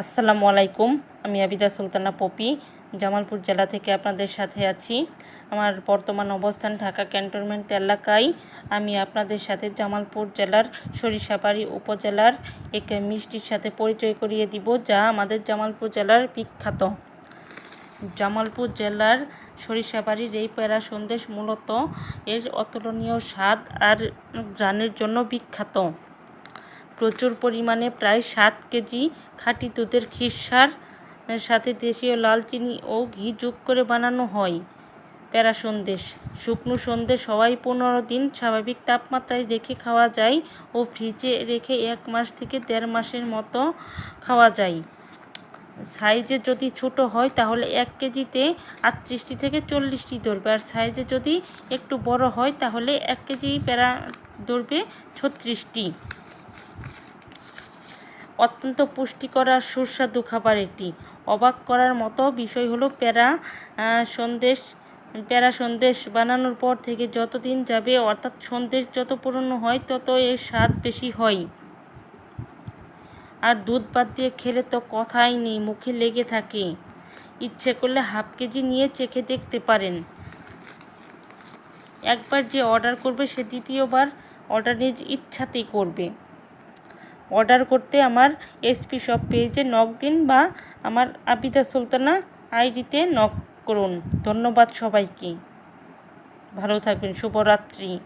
আসসালামু আলাইকুম, আমি আবিদা সুলতানা পপি, জামালপুর জেলা থেকে আপনাদের সাথে আছি। আমার বর্তমান অবস্থান ঢাকা ক্যান্টনমেন্ট এলাকায়। আমি আপনাদের সাথে জামালপুর জেলার সরিষাবাড়ি উপজেলার এক মিষ্টির সাথে পরিচয় করিয়ে দিব, যা আমাদের জামালপুর জেলার বিখ্যাত। জামালপুর জেলার সরিষাবাড়ির এই প্যারা সন্দেশ মূলত এর অতুলনীয় স্বাদ আর গ্রানের জন্য বিখ্যাত। প্রচুর পরিমাণে, প্রায় সাত কেজি খাঁটি দুধের খিরসার সাথে দেশীয় লাল চিনি ও ঘি যোগ করে বানানো হয়। প্যারা সন্দেশ, শুকনো সন্দেশ হওয়ায় পনেরো দিন স্বাভাবিক তাপমাত্রায় রেখে খাওয়া যায় ও ফ্রিজে রেখে এক মাস থেকে দেড় মাসের মতো খাওয়া যায়। সাইজে যদি ছোট হয় তাহলে এক কেজিতে আটত্রিশটি থেকে চল্লিশটি ধরবে। আর সাইজে যদি একটু বড় হয় তাহলে এক কেজি প্যারা ধরবে ছত্রিশটি। অত্যন্ত পুষ্টিকর আর সুস্বাদু খাবার এটি। অবাক করার মতো বিষয় হলো প্যারা সন্দেশ প্যারা সন্দেশ বানানোর পর থেকে যতদিন যাবে, অর্থাৎ সন্দেশ যত পুরনো হয় তত এর স্বাদ বেশি হয়। আর দুধ বাদ দিয়ে খেলে তো কথাই নেই, মুখে লেগে থাকে। ইচ্ছে করলে হাফ কেজি নিয়ে চেখে দেখতে পারেন। একবার যে অর্ডার করবে, সে দ্বিতীয়বার অর্ডার নিজ ইচ্ছাতেই করবে। অর্ডার করতে আমার এসপি শপ পেজে নক দিন বা আমার আবিদা সুলতানা আইডিতে নক করুন। ধন্যবাদ সবাইকে। ভালো থাকবেন। শুভরাত্রি।